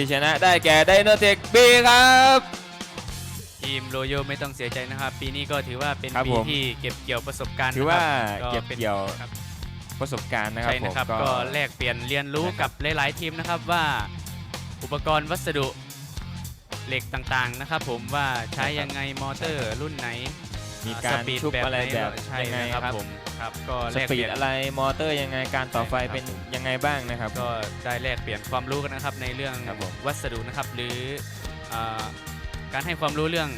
ที่ชนะได้แก่ไดโนเทคบีครับ ทีมโรโยไม่ต้องเสียใจนะครับ ปีนี้ก็ถือว่าเป็นครับปีผม ที่เก็บเกี่ยวประสบการณ์ถือว่านะครับเก็บป็นเกี่ยวครับประสบการณ์นะครับใช่นะครับผมก็แลกเปลี่ยนเรียนรู้นะครับ กับหลาย ๆ ทีมนะครับว่าอุปกรณ์วัสดุเหล็กต่าง ๆ นะครับ ผมว่าใช้ยังไงมอเตอร์รุ่นไหน มีอ่การสปีดชุบอะไรหนแบบใช่ยังไงนะครับ ครับผมครับก็สแลกปีเปลี่ดยนอะไรมอเตอร์ยังไงการต่อไฟใช่ครับเป็นผมยังไงบ้างนะครับ ก็ได้แลกเปลี่ยนความรู้กันนะครับในเรื่องครับผม วัสดุนะครับ หรืออ่าการให้ความรู้เรื่อง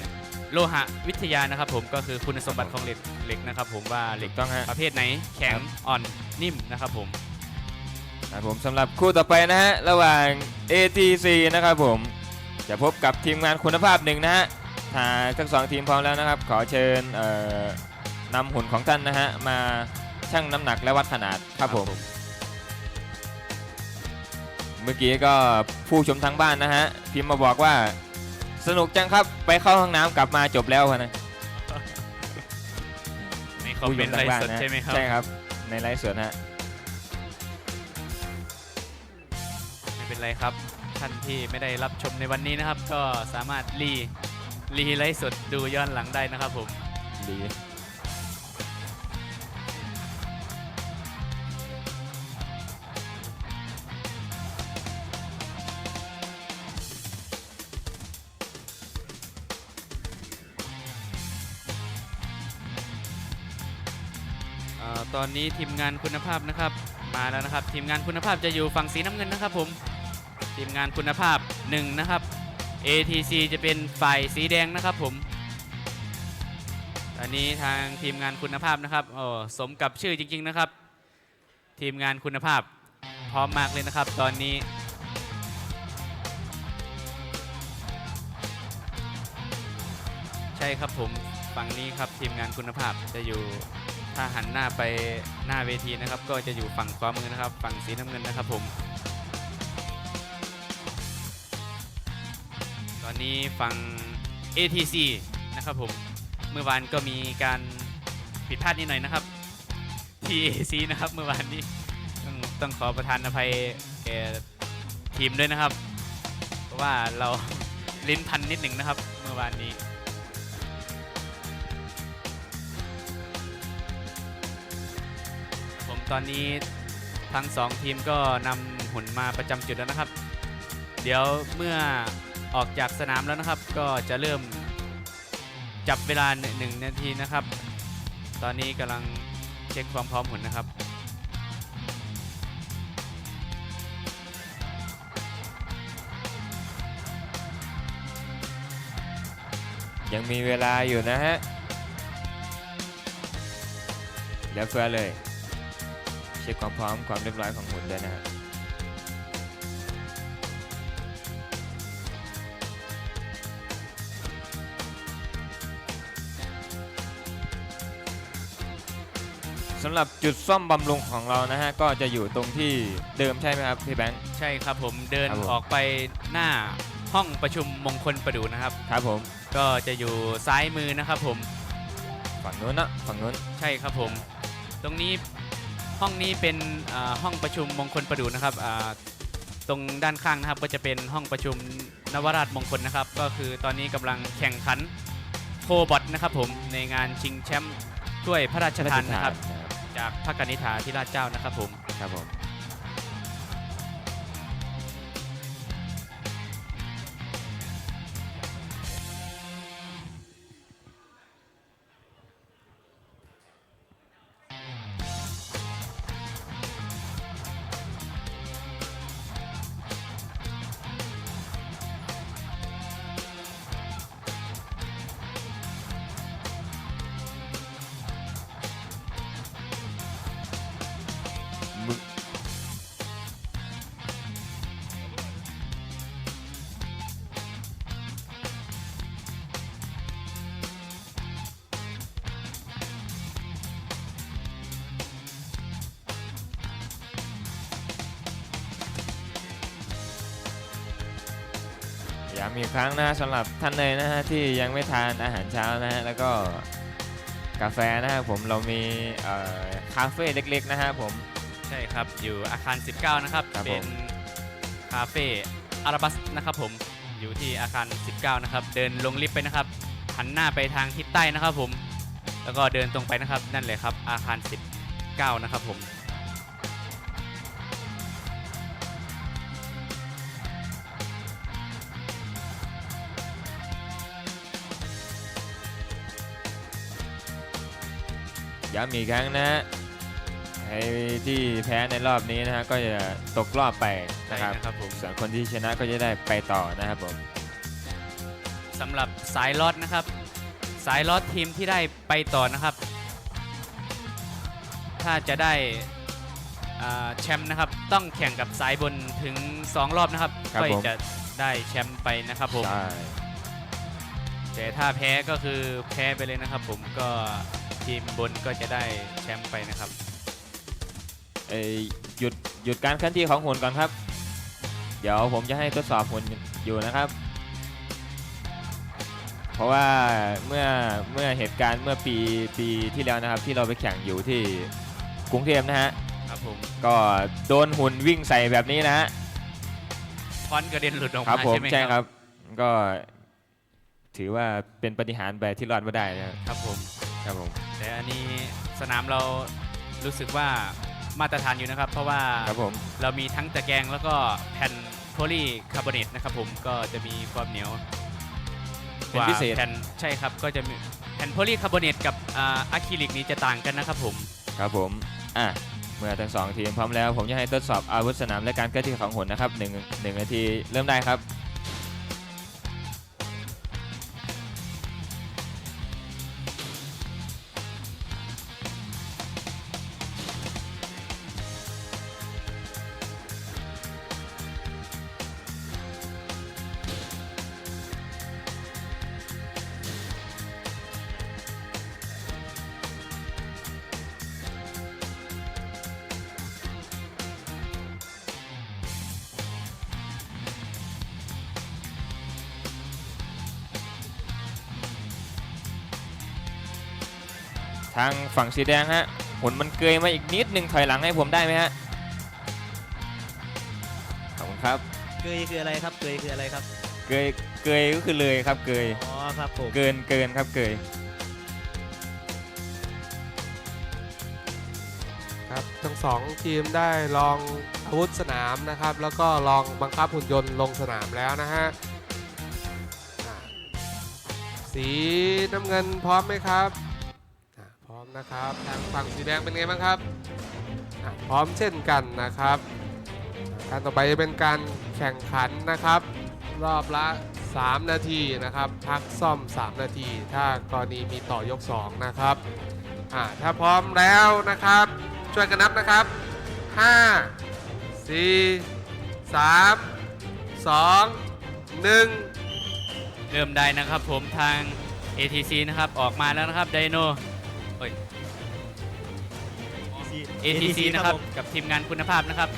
โลหะวิทยานะครับ ผมก็คือคุณสมบัติของเหล็กเหล็กนะครับ ผมว่าเหล็ถูกกต้องฮะ ประเภทไหนแข็งอ่อนนิ่มนะครับผม ครับผมสำหรับคู่ต่อไปนะฮะ ระหว่าง ATC นะครับผม จะพบกับทีมงานคุณภาพหนึ่งนะฮะ ถ้าทั้งสองทีมพร้อมแล้วนะครับ ขอเชิญเอ่อนำหุ่นของท่านนะฮะมาชั่งน้ำหนักและวัดขนาดครับผมเมื่อกี้ก็ผู้ชมทางบ้านนะฮะพิมพ์มาบอกว่าสนุกจังครับไปเข้าห้องน้ำกลับมาจบแล้วนะนี่เขาเป็นไลฟ์สดใช่ไหมครับใช่ครับ ในไลฟ์สดนะฮะไม่เป็นไรครับท่านที่ไม่ได้รับชมในวันนี้นะครับ ก็สามารถรี รีไลฟ์สดดูย้อนหลังได้นะครับผมดีเอ่อตอนนี้ทีมงานคุณภาพนะครับมาแล้วนะครับ ทีมงานคุณภาพจะอยู่ฝั่งสีน้ำเงินนะครับผม ทีมงานคุณภาพ1นะครับ ATC จะเป็นฝ่ายสีแดงนะครับผมตอนนี้ทางทีมงานคุณภาพนะครับโอ้สมกับชื่อจริง ๆนะครับ ทีมงานคุณภาพพร้อมมากเลยนะครับ ตอนนี้ ใช่ครับผมฝั่งนี้ครับทีมงานคุณภาพจะอยู่ถ้าหันหน้าไปหน้าเวทีนะครับ ก็จะอยู่ฝั่งขวามือนะครับ ฝั่งสีน้ำเงินนะครับผม ตอนนี้ฝั่ง ATC นะครับผม เมื่อวานก็มีการผิดพลาดนิดหน่อยนะครับ TAC นะครับเมื่อวานนี้ต้องต้องขอประทานอภัยแก่ทีมด้วยนะครับ เพราะว่าเราลิ้นพันนิดหนึ่งนะครับ เมื่อวานนี้ผมตอนนี้ทั้งสองทีมก็นำหุ่นมาประจำจุดแล้วนะครับ เดี๋ยวเมื่อ ออกจากสนามแล้วนะครับ ก็จะเริ่มจับเวลาหนึ่งนาทีนะครับ ตอนนี้กำลังเช็คความพร้อมหุ่นนะครับยังมีเวลาอยู่นะฮะเหลือเฟือเลย เช็คความพร้อมความเรียบร้อยของหุ่นด้วยนะฮะ สำหรับจุดซ่อมบำรุงของเรานะฮะก็จะอยู่ตรงที่เดิมใช่ไหมครับพี่แบงค์ ใช่ครับผมเดินครับผม ออกไปหน้าห้องประชุมมงคลประดูนะครับ ครับผมก็จะอยู่ซ้ายมือนะครับผมฝั่งนู้นนะฝั่งนู้นใช่ครับผม ตรงนี้ห้องนี้เป็นอ่าห้องประชุมมงคลประดูนะครับอ่าตรงด้านข้างนะครับก็จะเป็นห้องประชุมนวราชมงคลนะครับ ก็คือตอนนี้กำลังแข่งขันโคบอทนะครับผมในงานชิงแชมป์ถ้วยพระราชทานนะครับ จากพระกนิษฐาธิราชเจ้านะครับผมครับผม ย้ำอีกครั้งนะฮะสำหรับท่านเลยนะฮะที่ยังไม่ทานอาหารเช้านะฮะแล้วก็กาแฟนะฮะผมเรามีเอ่อคาเฟ่เล็กๆนะฮะผม ใช่ครับ อยู่อาคาร 19 นะครับ ครับผม เป็นคาเฟ่อาราบัสนะครับผม อยู่ที่อาคาร 19 นะครับ เดินลงลิฟต์ไปนะครับ หันหน้าไปทางทิศใต้นะครับผม แล้วก็เดินตรงไปนะครับ นั่นเลยครับ อาคาร 19 นะครับผม ย้ำอีกครั้งนะฮะใครที่แพ้ในรอบนี้นะฮะก็จะตกรอบไปนะครับใช่นะครับผมส่วนคนที่ชนะก็จะได้ไปต่อนะครับผมสำหรับสายลอดนะครับ สายลอดทีมที่ได้ไปต่อนะครับ ถ้าจะได้อ่าแชมป์นะครับ ต้องแข่งกับสายบนถึง 2 รอบนะครับครับก็ผมจะได้แชมป์ไปนะครับผมใช่แต่ถ้าแพ้ก็คือแพ้ไปเลยนะครับผมก็ ทีมบนก็จะได้แชมป์ไปนะครับ เอ้ยหยุดหยุดการเคลื่อนที่ของหุ่นก่อนครับ เดี๋ยวผมจะให้ทดสอบหุ่นอยู่นะครับ เพราะว่าเมื่อเมื่อเหตุการณ์เมื่อปีปีที่แล้วนะครับ ที่เราไปแข่งอยู่ที่กรุงเทพนะฮะครับผมก็โดนหุ่นวิ่งใส่แบบนี้นะฮะพอนกระเด็นหลุดออกครับมาผมใช่ไหมใช่ครับ ก็ถือว่าเป็นปฏิหารย์ไปที่รอดมาได้นะครับครับผม ครับผม แต่อันนี้สนามเรารู้สึกว่ามาตรฐานอยู่นะครับ เพราะว่าครับผม เรามีทั้งตะแกรงแล้วก็แผ่นโพลีคาร์บอเนตนะครับผมก็จะมีความเหนียวเป็นพิเศษกว่าแผ่นใช่ครับก็จะมีแผ่นโพลีคาร์บอเนตกับอ่าอะคริลิกนี้จะต่างกันนะครับผมครับผมอะเมื่อทั้งสองทีมพร้อมแล้ว ผมจะให้ทดสอบอาวุธสนามและการเคลื่อนที่ของหุ่นนะครับหนึ่งหนึ่งนาทีเริ่มได้ครับางฝั่งสีแดงฮะหุ่นมันเกยมาอีกนิดหนึ่งถอยหลังให้ผมได้ไหมฮะขอบคุณครับเกยคืออะไรครับเกยคืออะไรครับเกยเกยก็คือเลยครับเกยอ๋อครับผมเกินเกินครับเกยครับทั้งสองทีมได้ลองอาวุธสนามนะครับ แล้วก็ลองบังคับหุ่นยนต์ลงสนามแล้วนะฮะอ่าสีน้ำเงินพร้อมไหมครับ อ่าพร้อมนะครับทางฝั่งสีแดงเป็นไงบ้างครับพร้อมเช่นกันนะครับ การต่อไปจะเป็นการแข่งขันนะครับ รอบละ 3 นาทีนะครับ พักซ่อม 3 นาที ถ้ากรณีมีต่อยก 2 นะครับถ้าพร้อมแล้วนะครับ ช่วยกันนับนะครับ 5 4 3 2 1 เริ่มได้นะครับผมทาง ATC นะครับ ออกมาแล้วนะครับไดโน ATC นะครับ กับทีมงานคุณภาพนะครับ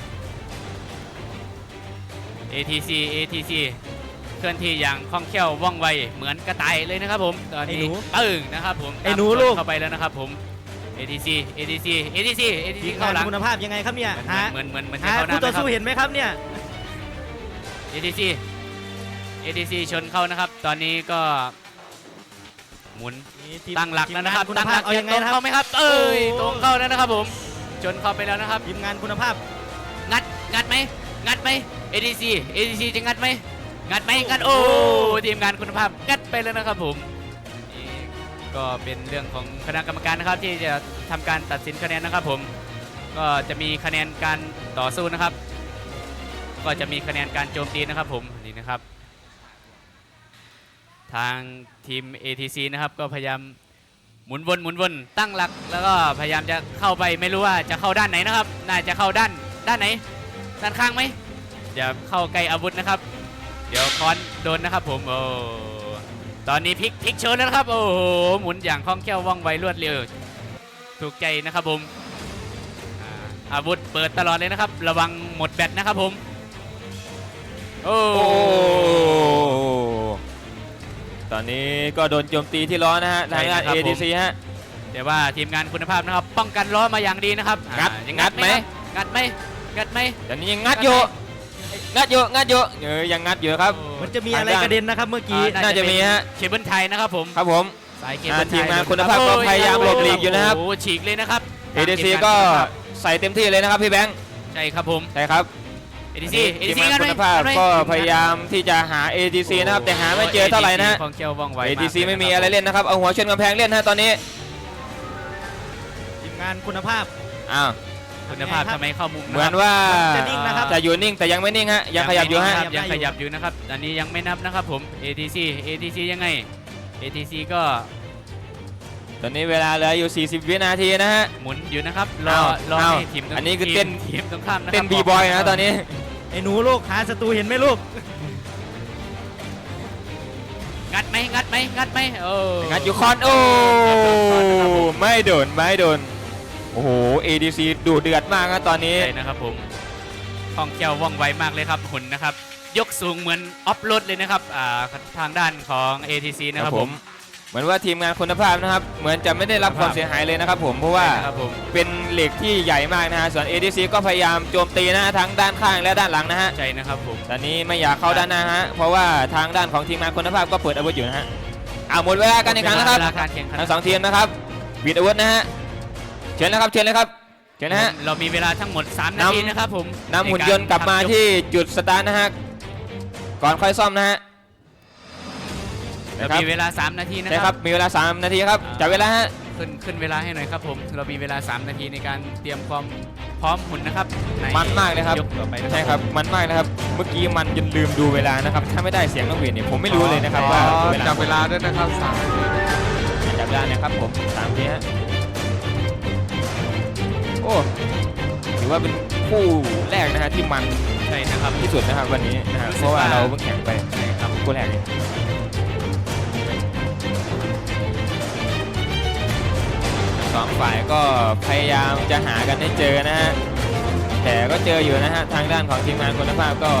ATC ATC เคลื่อนที่อย่างคล่องแคล่วว่องไวเหมือนกระต่ายเลยนะครับผมตอนไอ้นี้หนูตึงนะครับผมไอ้หนูตามลูก เข้าไปแล้วนะครับผม ATC ATC ATC ATC ทีมเข้างานหลังคุณภาพยังไงครับเนี่ยเหมือนหาเหมือนเหมือนเหมือนหาจะเข้าหคู่น้าต่อไหมครับ สู้เห็นไหมครับเนี่ย ATC ATC ชนเข้านะครับ ตอนนี้ก็ หมุนนี่ทีมตั้งหลักแล้วนะครับทีมงาตั้งหลักเอายังไงตรงนะคเข้ารับไหมครับ เอ้ยโอ้ตรงเข้าแล้วนะครับผมชนเข้าไปแล้วนะครับ ทีมงานคุณภาพ งัดงัดไหมงัดไหม ADC ADC จะงัดไหมงัดไหมงัดโอ้ทีมงานคุณภาพงัดไปแล้วนะครับผมนี่ก็เป็นเรื่องของคณะกรรมการนะครับ ที่จะทำการตัดสินคะแนนนะครับผม ก็จะมีคะแนนการต่อสู้นะครับ ก็จะมีคะแนนการโจมตีนะครับผมนี่นะครับ ทางทีม ATC นะครับก็พยายามหมุนวนหมุนวนตั้งหลัก แล้วก็พยายามจะเข้าไปไม่รู้ว่าจะเข้าด้านไหนนะครับ น่าจะเข้าด้านด้านไหน ด้านข้างไหมอย่าเข้าใกล้อาวุธนะครับ เดี๋ยวค้อนโดนนะครับผมโอ้ตอนนี้พลิกพลิกเชิญแล้วครับ โอ้โหหมุนอย่างคล่องแคล่วว่องไวรวดเร็วถูกใจนะครับผมอาวุธเปิดตลอดเลยนะครับ ระวังหมดแบตนะครับผม โอ้โอ้ ตอนนี้ก็โดนโจมตีที่ล้อนะฮะทางด้าน ADC ฮะ แต่ว่าทีมงานคุณภาพนะครับ ป้องกันล้อมาอย่างดีนะครับงัดอ่ายังงัดไหมครับงัดไหมงัดไหม ตอนนี้ยังงัดอยู่ทงัดอยู่งัดอยู่เออยังงัดอยู่ครับ มันจะมีอะไรกระเด็นนะครับเมื่อกี้ อ่ น่าจะมีฮะ เคเบิลไทยนะครับผม ครับผม สายเคอ่าเบิลไทยทีมงานคุณภาพก็พยายามหลบหลีกอยู่นะครับ โอ้โหฉีกเลยนะครับ ADC ก็ใส่เต็มที่เลยนะครับพี่แบงค์ ใช่ครับผม ใช่ครับ ADC ทีม ADC งานกันไหมคุณภาพกันไหมก็พยายามที่จะหา ADC นะครับแต่หาไม่เจอเท่าไหร่นะฮะ ของเจ้าว่องไวมาก ADC เลยนไม่มีอะไรเล่นนะครับเอาหัวชนกำแพงเล่นฮะตอนนี้ทีมงานคุณภาพ อ้าวคุณภาพทำไมเข้ามุมเหมือนว่าจะนิ่งนะครับ จะอยู่นิ่งแต่ยังไม่นิ่งฮะยังขยับอยู่ฮะงยังขยับอยู่นะครับ อันนี้ยังไม่นับนะครับผม ATC ATC ยังไง ATC ก็ตอนนี้เวลาเหลืออยู่ 40 วินาทีนะฮะ หมุนอยู่นะครับ รออ้าวรออ้าวให้ทีมตรงอันนี้คือทีมเต้นทีมตรงข้ามนะครับเต้นบีบอยนะตอนนี้ ไอ้หนูลูกหาศัตรูเห็นไหมลูกงัดไหมงัดไหมงัดไหมโอ้งัดอยู่คอนโอ้ไม่โดนไม่โดนโอ้โห ADC ดูเดือดมากนะตอนนี้ใช่นะครับผมของเจ้าว่องไวมากเลยครับหุ่นนะครับ ยกสูงเหมือนออฟโรดเลยนะครับอ่าทางด้านของ ATC นะครับผม เหมือนว่าทีมงานคุณภาพนะครับ เหมือนจะไม่ได้รับความเสียหายเลยนะครับผมเพราะว่าครับผมเป็นเหล็กที่ใหญ่มากนะฮะส่วน ADC ก็พยายามโจมตีนะฮะทั้งด้านข้างและด้านหลังนะฮะใช่นะครับผมตอนนี้ไม่อยากเข้าด้านหน้าฮะเพราะว่าทางด้านของทีมงานคุณภาพก็เปิดอาวุธอยู่นะฮะเอาหมดเวลาการแข่งขันนะครับเวลาการแข่งขันทั้งสองทีมนะครับบิดอาวุธนะฮะเชิญนะครับเชิญเลยครับเชิญนะฮะเรามีเวลาทั้งหมด 3 นาทีนะครับผมนำหุ่นยนต์กลับมาที่จุดสตาร์ทนะฮะก่อนค่อยซ่อมนะฮะ เรานะครับมีเวลา 3 นาทีนะใช่คครัรับ บ มีเวลา 3 นาทีครับ จับเวลาฮะ ขึ้นขึ้นเวลาให้หน่อยครับผม เรามีเวลา 3 นาทีในการเตรียมความพร้อมหุ่นนะครับในมันมากเลยครับ ยกต่อไปนะใช่ครับ มันมากนะครับ เมื่อกี้มันจนลืมดูเวลานะครับ ถ้าไม่ได้เสียงน้องเวียนเนี่ยผมไม่รู้เลยนะครับว่าอ๋อเวลาจับเวลาด้วยนะครับสามนาทีจับเวลานะครับผมสามทีฮะ โอ้ ถือว่าเป็นคู่แรกนะฮะที่มันใช่นะครับ ที่สุดนะครับวันนี้นะฮะรู้เพสึกราะว่าว่าเราเพิ่งแข่งไป ใช่ครับ คู่แรกเอง สองฝ่ายก็พยายามจะหากันให้เจอนะฮะแต่ก็เจออยู่นะฮะทางด้านของทีมงานคุณภาพก็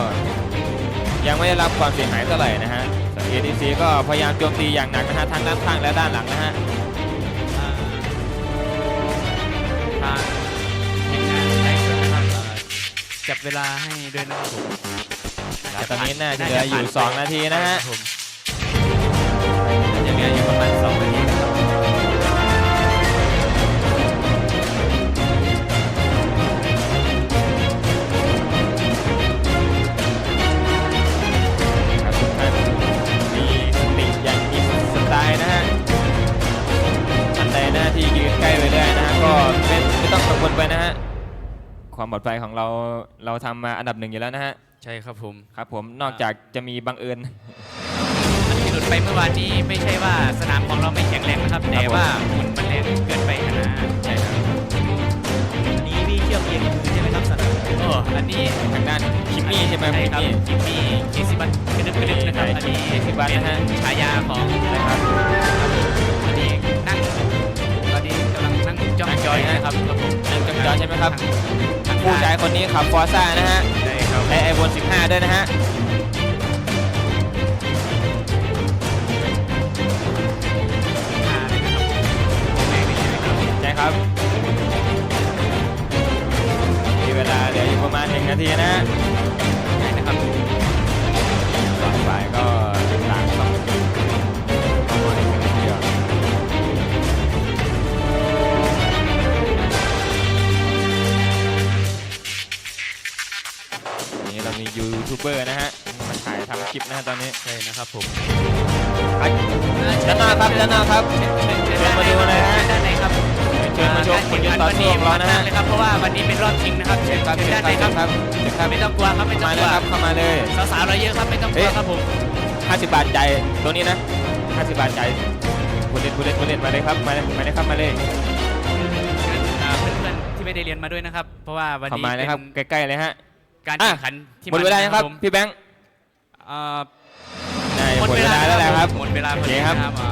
ยังไม่ได้รับความเสียหายเท่าไหร่นะฮะส่วน ADC ก็พยายามโจมตีอย่างหนักนะฮะทั้งด้านข้างและด้านหลังนะฮะอ่าทางทีมงานได้ส่วนนะครับเอ่อจับเวลาให้ด้วยนะครับผมตอนนี้น่าจะเหลืออยู่ 2 นาทีนะฮะครับผมน่าจะเหลืออยู่ประมาณ2 ความปลอดภัยของเราเราทำมาอันดับหนึ่งอยู่แล้วนะฮะ ใช่ครับผมครับผมนอกจากจะมีบังเอิญอันที่หลุดไปเมื่อวานนี้ไม่ใช่ว่าสนามของเราไม่แข็งแรงนะครับแต่ว่าหุ่นมันแรงเกินไปนะใช่ครับอันนี้พี่เชื่อมเองกับมือใช่ไหมครับสัตว์โอ้อันนี้ทางด้านคิมมี่ใช่ไหมใช่คิมครับมี่จิมมี่เคซิบัตกระดึบกระดึบนะครับอันนี้เคซิบัตนะฮะ เป็นฉายาของนะครับ จ้องจอยนะครับครับผมนั่งจ้องจอยใช่ไหมครับทางผู้ชายคนนี้ขับฟอร์ซ่านะฮะใช่ครับใช้ไอโฟน15 ด้วยนะฮะอ่าเลยนะครับผมแม่ไม่ใช่ครับใช่ครับมีเวลาเหลืออยู่ประมาณ1นาทีนะ นะฮะตอนนี้ใช่นะครับผมอะด้านหน้าครับด้านหน้าครับเชิญเชิญเชิญมาดูเลยฮะด้านไหนครับเชิญมาชมผลการต่อสู้ของเรานะฮะเลยครับเพราะว่าวันนี้เป็นรอบชิงนะครับเชิญครับเชิญเชิญด้านไหนคครัรับบครับเชิญครับไม่ต้องกลัวครับไม่ต้อมางกเลลัยวครับเข้ามาเลยสาวๆเราเยอะครับไม่ต้องกลัวครับผม50 บาทจ่ายตัวนี้นะ 50 บาทจ่ายผู้เล่นผู้เล่นผู้เล่นมาเลยครับมาเลยมาเลยครับมาเลยอ่าเพื่อนๆที่ไม่ได้เรียนมาด้วยนะครับ เพราะว่าวันเข้านี้มาเลยครับเป็นใกล้ๆเลยฮะการอะแข่งขันที่หมดเวลายังครับผมพี่แบงค์ อ่าได้หมดเวลาแล้วแหละครับ หมดเวลาพอโอเคดีครับนะครับอ่า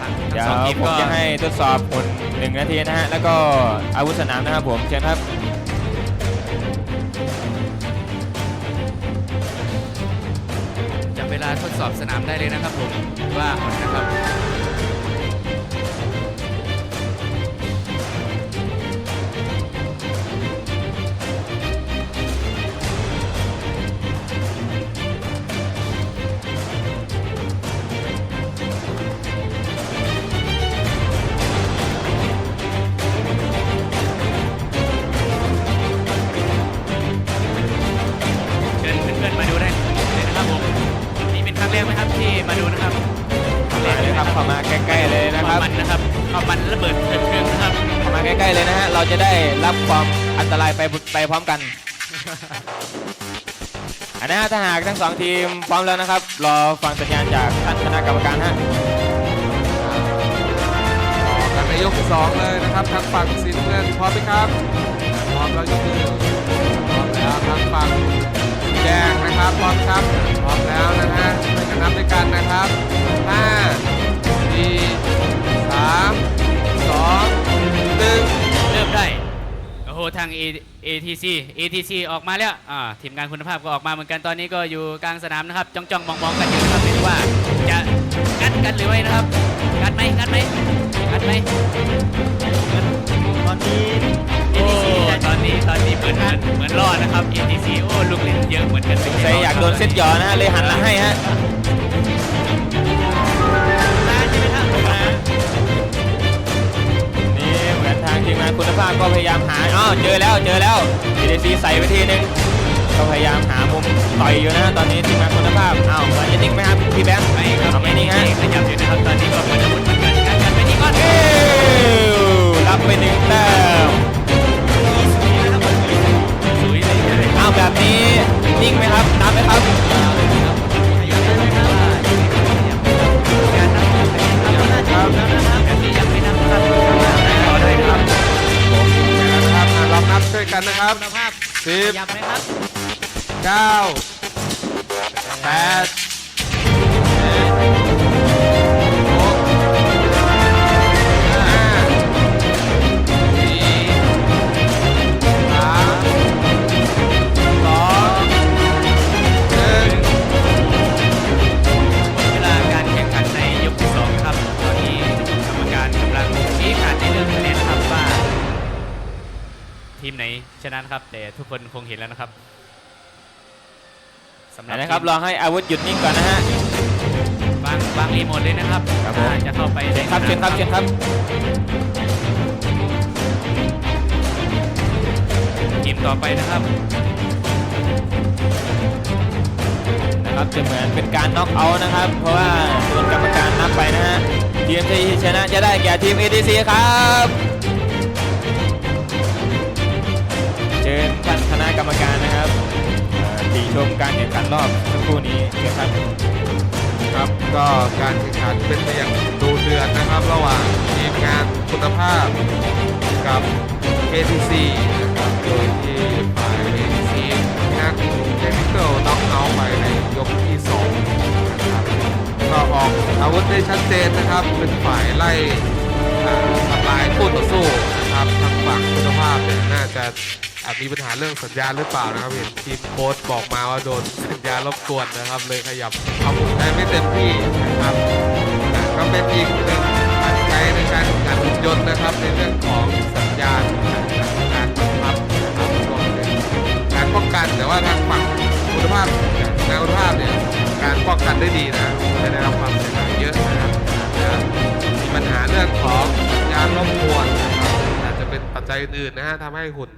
ทางทั้เดี๋งยวสองทีมผมก็จะให้ทดสอบผลหนึ่งนาทีนะฮะ แล้วก็อาวุธสนามนะครับผมเชิญครับ จับเวลาทดสอบสนามได้เลยนะครับผมว่าหมดนะครับ ไปไปพร้อมกัน อันนะฮะถ้าหากทั้งสองทีมพร้อมแล้วนะครับ รอฟังสัญญาณจากท่านคณะกรรมการฮะต่อกันในยกที่สองเลยนะครับทางฝั่งสีน้ำเงินพร้อมไหมครับพร้อมแล้วยกมือพร้อมแล้วทางฝั่งแดงนะครับพร้อมครับพร้อมแล้วนะฮะช่วยกันนับด้วยกันนะครับห้าสี่สาม หทาง A- ATC ATC ออกมาแล้วอ่าทีมงานคุณภาพก็ออกมาเหมือนกันตอนนี้ก็อยู่กลางสนามนะครับจ้องจ้องมองมองๆกันอยู่นะครับไม่รู้ว่าจะงัดกันหรือไม่นะครับงัดไหมงัดไหมงัดไหมตอนนี้โอ้ ATC จะตอนนี้ตอนนี้เหมือนเหมือนเหมือนรอดนะครับ ATC โอ้ลูกเล่นเยอะเหมือนกันใครอยากโดนเซตหยอนะฮะเลยหันหลังให้ฮะ ทางทีมงานคุณภาพก็พยายามหาอ้าวเจอแล้วเจอแล้ว EDC ใส่ไปทีนึงก็พยายามหามุมต่อยอยู่นะฮะตอนนี้ทีมงานคุณภาพอ้าวมันจะนิ่งไหมครับพี่แบงค์ไม่ครับเอาไม่นิ่งฮะขยับอยู่นะครับตอนนี้ก็เหมือนอาวุธเหมือนกันงัดกันไปนี่ก่อนเอ้วรับไปหนึ่งแต้มสวยเลยเลยอ้าวแบบนี้นิ่งไหมครับนับไหมครับ กันนะครับคุณภาพสิบขยับไหมครับเก้าแปด ทีมไหนชนะครับ แต่ทุกคนคงเห็นแล้วนะครับสำหรับนะครับทีมรอให้อาวุธหยุดนิ่งก่อนนะฮะวางวางรีโมทเลยนะครับครับผมถ้าจะเข้าไปเชิญครับเชิญครับเชิญครับทีมต่อไปนะครับนะครับจะเหมือนเป็นการน็อกเอาท์นะครับ เพราะว่าโดนกรรมการนับไปนะฮะทีมที่ชนะจะได้แก่ทีม ADC ครับ ชิญท่านคณะกรรมการนะครับเอ่อติชมการแข่งขันรอบสักครู่นี้เชิญครับครับก็การแข่งขันเป็นไปอย่างดูเดือดนะครับ ระหว่างทีมงานคุณภาพกับ ATC นะครับโดยที่ฝ่าย ATC งัดเทคนิคน็อกเอาไปในยกที่2นะครับก็ออกอาวุธได้ชัดเจนนะครับ เป็นฝ่ายไล่ทำลายคู่ต่อสู้นะครับทางฝั่งคุณภาพน่าจะ อาจมีปัญหาเรื่องสัญญาณหรือเปล่านะครับเห็นทีมโค้ชบอกมาว่าโดนสัญญาณรบกวนนะครับ เลยขยับอาวุธได้ไม่เต็มที่นะครับก็เป็นอีกหนึ่งปัจจัยในการแข่งขันหุ่นยนต์นะครับ ในเรื่องของสัญญาณการบังคับนะครับรวมถึงการป้องกันแต่ว่าทางฝั่งคุณภาพงานคุณภาพเนี่ยการป้องกันได้ดีนะไม่ได้รับความเสียหายเยอะนะครับมีปัญหาเรื่องของสัญญาณรบกวนนะครับอาจจะเป็นปัจจัยอื่นนะฮะทำให้หุ่น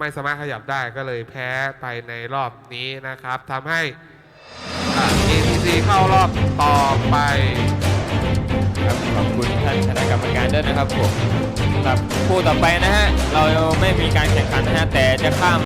ไม่สามารถขยับได้ก็เลยแพ้ไปในรอบนี้นะครับทำให้ ATC เข้ารอบต่อไป ครับขอบคุณท่านคณะกรรมการด้วยนะครับผมสำหรับคู่ต่อไปนะฮะ เราไม่มีการแข่งขันนะฮะ แต่จะข้าม